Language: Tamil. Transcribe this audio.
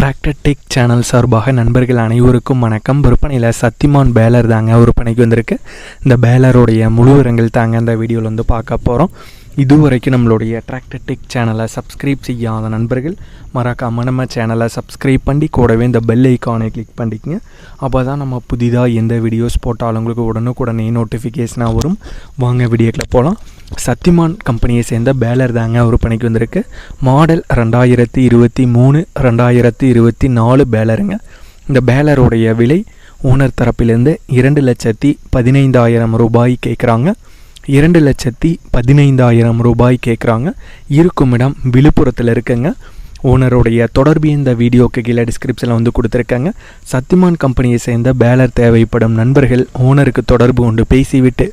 டிராக்டர் டெக் சேனல் சார்பாக நண்பர்கள் அனைவருக்கும் வணக்கம். விற்பனையில் சத்திமான் பேலர் தாங்க விற்பனைக்கு வந்திருக்கு. இந்த பேலருடைய முழுவரங்கள் தாங்க இந்த வீடியோவில் வந்து பார்க்க போகிறோம் இதுவரைக்கும் நம்மளுடைய டிராக்டர் டெக் சேனலை சப்ஸ்கிரைப் செய்யாத நண்பர்கள் மறக்காம நம்ம சேனலை சப்ஸ்கிரைப் பண்ணி கூடவே இந்த பெல் ஐக்கானை கிளிக் பண்ணிக்கங்க. அப்போ தான் நம்ம புதிதாக எந்த வீடியோஸ் போட்டாலும் உங்களுக்கு உடனுக்குடனே நோட்டிஃபிகேஷனாக வரும். வாங்க வீடியோக்கில் போகலாம் சத்திமான் கம்பெனியை சேர்ந்த பேலர் தாங்க விற்பனைக்கு வந்திருக்கு. மாடல் ரெண்டாயிரத்தி இருபத்தி மூணு ரெண்டாயிரத்தி இருபத்தி நாலு பேலருங்க. இந்த பேலருடைய விலை ஓனர் தரப்பிலிருந்து இரண்டு லட்சத்தி பதினைந்தாயிரம் ரூபாய் கேட்குறாங்க. இரண்டு லட்சத்தி பதினைந்தாயிரம் ரூபாய் கேட்குறாங்க. இருக்கும் இடம் விழுப்புரத்தில் இருக்குங்க. ஓனருடைய தொடர்பு இந்த வீடியோக்கு கீழே டிஸ்கிரிப்ஷனில் வந்து கொடுத்துருக்காங்க. சத்திமான் கம்பெனியை சேர்ந்த பேலர் தேவைப்படும் நண்பர்கள் ஓனருக்கு தொடர்பு கொண்டு பேசிவிட்டு